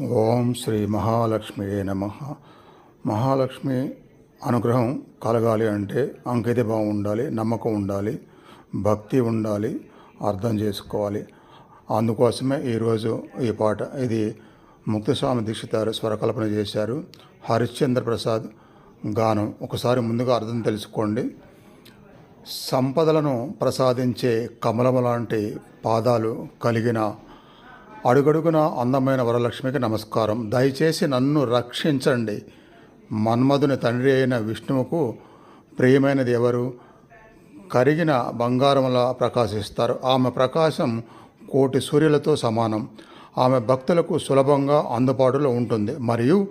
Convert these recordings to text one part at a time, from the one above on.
ఓం శ్రీ మహాలక్ష్మి నమ. మహాలక్ష్మి అనుగ్రహం కలగాలి అంటే అంకితభావం ఉండాలి నమ్మకం ఉండాలి భక్తి ఉండాలి అర్థం చేసుకోవాలి. అందుకోసమే ఈరోజు ఈ పాట ఇది ముక్తస్వామి దీక్షితారు స్వరకల్పన చేశారు. హరిశ్చంద్ర ప్రసాద్ గానం ఒకసారి ముందుగా అర్థం తెలుసుకోండి. సంపదలను ప్రసాదించే కమలము లాంటి పాదాలు కలిగిన అడుగడుగున అందమైన వరలక్ష్మికి నమస్కారం. దయచేసి నన్ను రక్షించండి. మన్మధుని తండ్రి అయిన విష్ణువుకు ప్రియమైనది ఎవరు? కరిగిన బంగారంలా ప్రకాశిస్తారు. ఆమె ప్రకాశం కోటి సూర్యులతో సమానం. ఆమె భక్తులకు సులభంగా అందుబాటులో ఉంటుంది. మరియు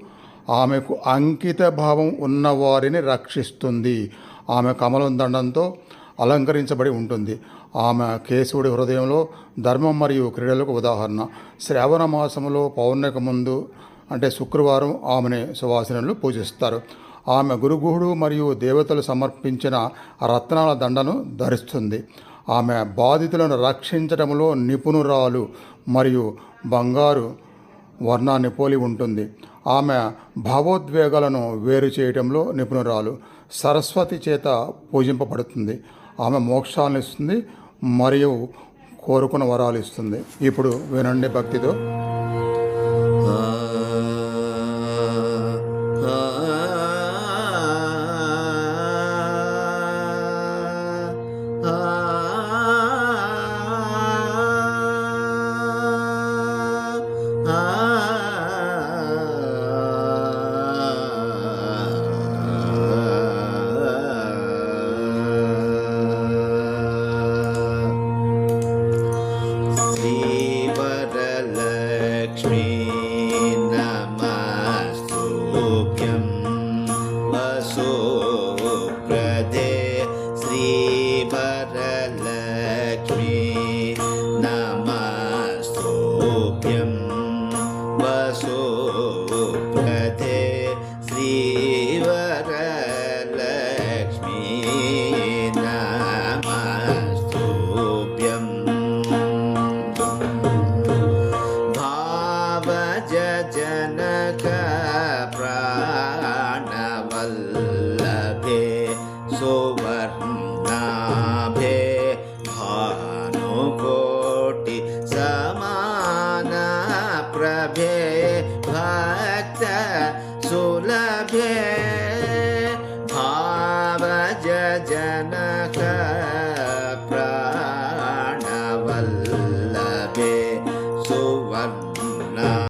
ఆమెకు అంకిత భావం ఉన్నవారిని రక్షిస్తుంది. ఆమె కమలం దండంతో అలంకరించబడి ఉంటుంది. ఆమె కేశవుడి హృదయంలో ధర్మం మరియు క్రీడలకు ఉదాహరణ. శ్రావణ మాసంలో పౌర్ణిక ముందు అంటే శుక్రవారం ఆమెని సువాసనలు పూజిస్తారు. ఆమె గురుగుహుడు మరియు దేవతలు సమర్పించిన రత్నాల దండను ధరిస్తుంది. ఆమె బాధితులను రక్షించడంలో నిపుణురాలు మరియు బంగారు వర్ణాన్ని పోలి ఉంటుంది. ఆమె భావోద్వేగాలను వేరు చేయడంలో నిపుణురాలు. సరస్వతి చేత పూజింపబడుతుంది. ఆమె మోక్షాలను ఇస్తుంది మరియు కోరుకున్న వరాలు ఇస్తుంది. ఇప్పుడు వినండి భక్తితో. नमस्तुभ्यं वसुप्रदे outra bem.